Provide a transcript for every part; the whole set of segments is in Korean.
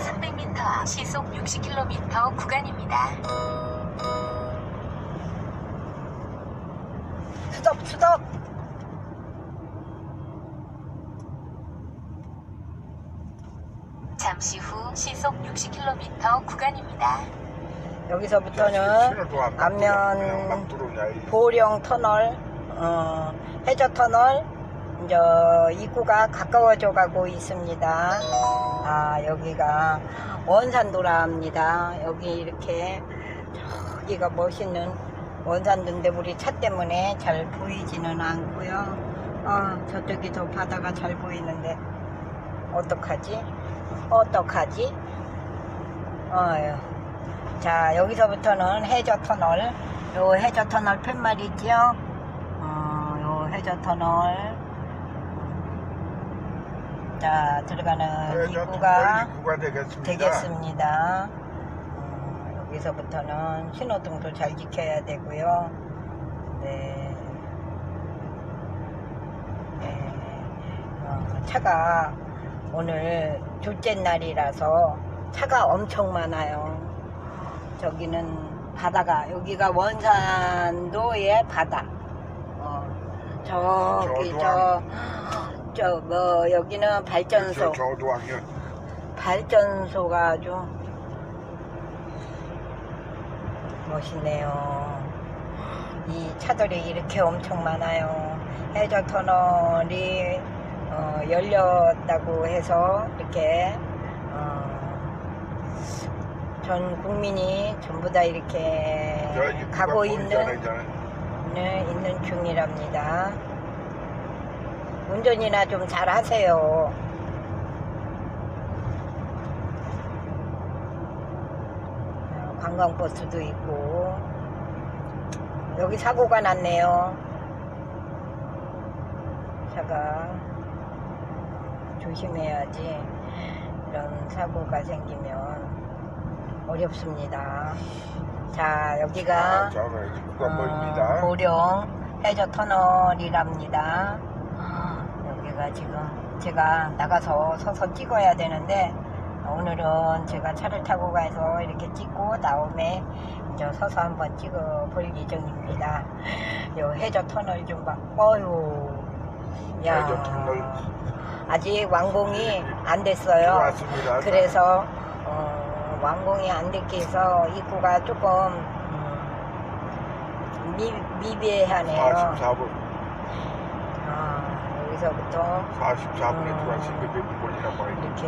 300m 앞 시속 60km 구간입니다. 스톱 스톱 잠시 후 시속 60km 구간입니다. 여기서부터는 안면 보령 터널 어, 해저 터널 이제 입구가 가까워져 가고 있습니다. 아 여기가 원산도라입니다. 여기 이렇게 저기가 멋있는 원산도인데 우리 차 때문에 잘 보이지는 않고요. 아 저쪽이 저 바다가 잘 보이는데 어떡하지? 어떡하지? 어휴. 자 여기서부터는 해저 터널 요 해저 터널 팻말 있죠 어, 요 해저 터널 자 들어가는 입구가 입구가 되겠습니다. 되겠습니다 어, 여기서부터는 신호등도 잘 지켜야 되고요 네, 네. 어, 차가 오늘 둘째 날이라서 차가 엄청 많아요 저기는 바다가 여기가 원산도의 바다. 어, 저기 저 저 뭐 여기는 발전소 저도 발전소가 아주 멋있네요. 이 차들이 이렇게 엄청 많아요. 해저 터널이 어, 열렸다고 해서 이렇게 어, 전 국민이 전부 다 이렇게 가고 있는 네, 있는 중이랍니다. 운전이나 좀 잘 하세요. 어, 관광버스도 있고 여기 사고가 났네요. 차가 조심해야지 이런 사고가 생기면 어렵습니다. 자 여기가 입구가 어. 보령 해저 터널이랍니다. 여기가 지금 제가 나가서 서서 찍어야 되는데 오늘은 제가 차를 타고 가서 이렇게 찍고 다음에 이제 서서 한번 찍어 볼 예정입니다. 요 해저 터널 좀 봐. 어유. 야. 해저 터널. 아직 완공이 안 됐어요. 그래서 어, 완공이 안 됐게 해서 입구가 조금 음, 미, 미비하네요. 44분, 아, 여기서부터 44분에 음. 들어왔으니까 몇. 이렇게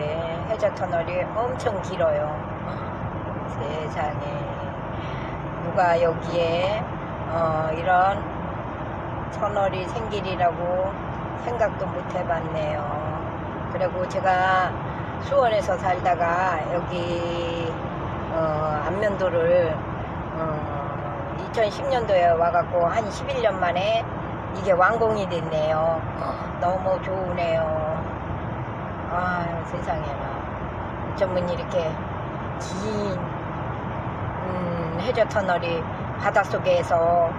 해저 터널이 엄청 길어요. 세상에 누가 여기에 어, 이런 터널이 생길이라고 생각도 못 해봤네요. 그리고 제가 수원에서 살다가 여기 어, 안면도를 어, 2010년도에 와갖고 한 11년 만에 이게 완공이 됐네요. 너무 좋으네요. 아 세상에나 어쩌면 이렇게 긴 음, 해저 터널이 바닷속에서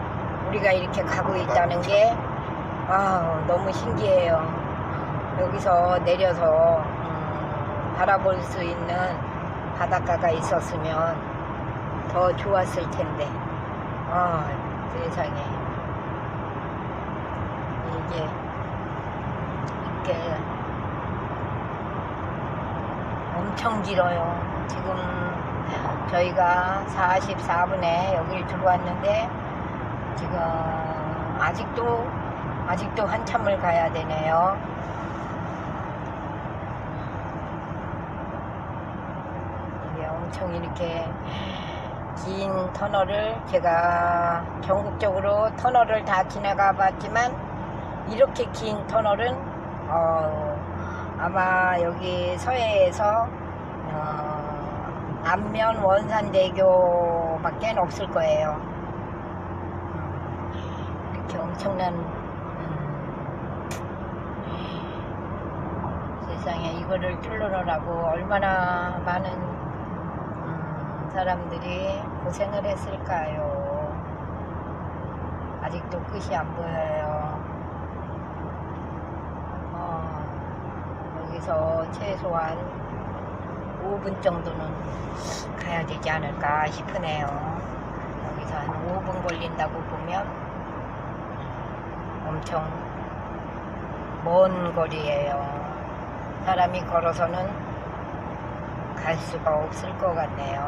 우리가 이렇게 가고 있다는 게 아, 너무 신기해요. 여기서 내려서 음, 바라볼 수 있는 바닷가가 있었으면 더 좋았을 텐데. 아, 세상에. 이게 이렇게 엄청 길어요. 지금 저희가 44분에 여기를 들어왔는데 지금 아직도 아직도 한참을 가야 되네요. 이게 엄청 이렇게 긴 터널을 제가 전국적으로 터널을 다 지나가 봤지만 이렇게 긴 터널은 어, 아마 여기 서해에서 어, 안면 원산대교밖에 없을 거예요. 음, 이렇게 엄청난 음, 세상에 이거를 뚫느라고 얼마나 많은 음, 사람들이 고생을 했을까요? 아직도 끝이 안 보여요. 어, 여기서 최소한 5분 정도는 가야 되지 않을까 싶으네요. 여기서 한 5분 걸린다고 보면 엄청 먼 거리예요. 사람이 걸어서는 갈 수가 없을 것 같네요.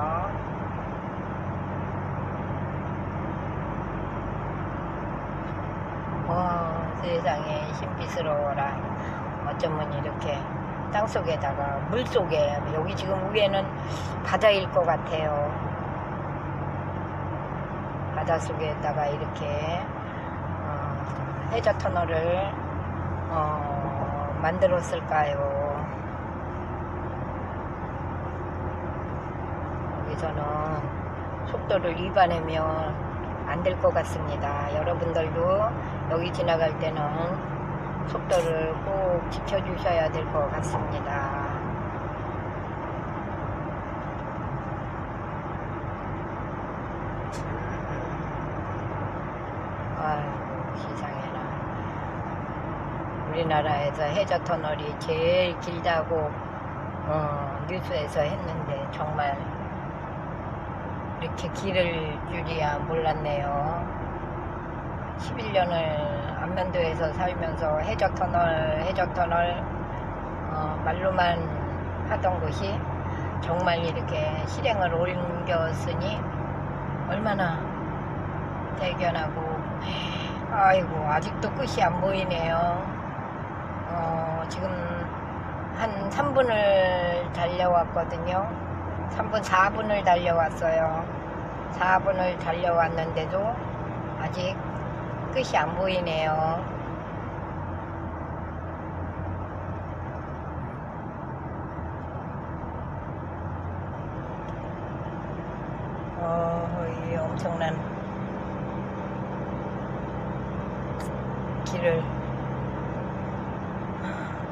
와 세상에 신비스러워라 어쩌면 이렇게 땅 속에다가 물 속에. 여기 지금 위에는 바다일 것 같아요. 바다 속에다가 이렇게 어, 해저 터널을 어, 만들었을까요? 여기서는 속도를 위반하면 안 될 것 같습니다. 여러분들도 여기 지나갈 때는 속도를 꼭 지켜주셔야 될 것 같습니다. 아이고 세상에나 우리나라에서 해저 터널이 제일 길다고 어, 뉴스에서 했는데 정말 이렇게 길을 줄이야 몰랐네요. 11년을 안면도에서 살면서 해저터널, 해저터널 어, 말로만 하던 곳이 정말 이렇게 실행을 옮겼으니 얼마나 대견하고 아이고 아직도 끝이 안 보이네요. 어, 지금 한 3분을 달려왔거든요. 3분, 4분을 달려왔어요. 4분을 달려왔는데도 아직 끝이 안 보이네요. 어, 이 엄청난 길을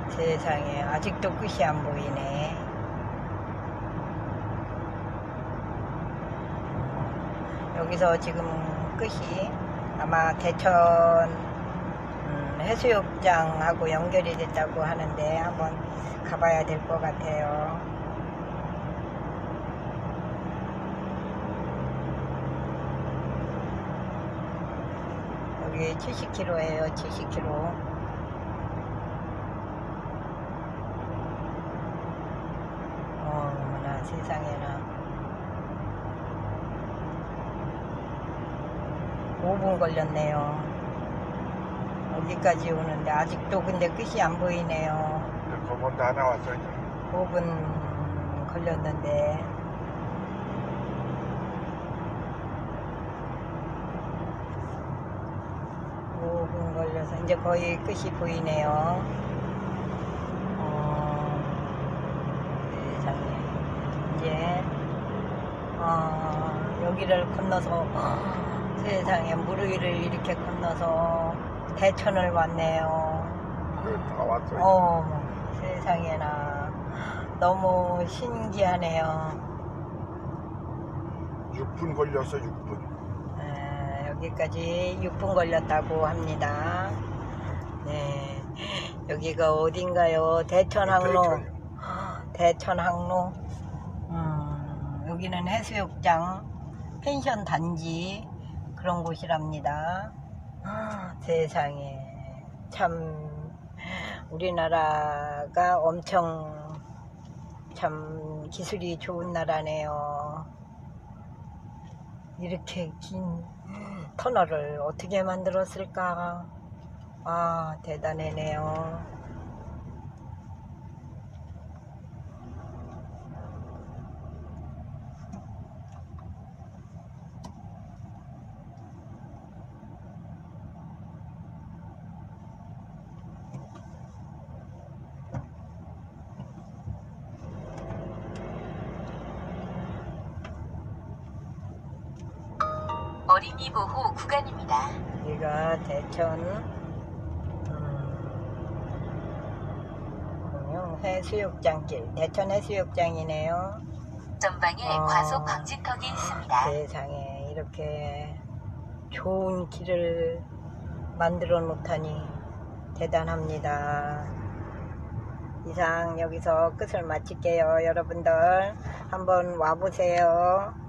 세상에 아직도 끝이 안 보이네. 여기서 지금 끝이 아마 대천 음, 해수욕장하고 연결이 됐다고 하는데 한번 가봐야 될 것 같아요. 여기 70km예요, 70km. 어머나 세상에나 5분 걸렸네요. 여기까지 오는데 아직도 근데 끝이 안 보이네요. 검은 다 나왔어 이제. 5분 걸렸는데 오분 걸려서 이제 거의 끝이 보이네요. 어, 세상에 이제 어, 여기를 건너서 세상에 물 위를 이렇게 건너서 대천을 왔네요. 그다 왔어. 이제. 어, 세상에나 너무 신기하네요. 6분 걸렸어 6분. 에, 여기까지 6분 걸렸다고 합니다. 네, 여기가 어딘가요? 대천항로. 대천이요. 대천항로. 음, 여기는 해수욕장, 펜션 단지 그런 곳이랍니다. 아, 세상에 참 우리나라가 엄청 참 기술이 좋은 나라네요. 이렇게 긴 터널을 어떻게 만들었을까? 아, 대단하네요. 어린이 보호 구간입니다. 여기가 대천 음, 해수욕장길 대천 해수욕장이네요. 전방에 어, 과속 방지턱이 있습니다. 세상에 이렇게 좋은 길을 만들어 놓다니 대단합니다. 이상 여기서 끝을 마칠게요. 여러분들 한번 와보세요.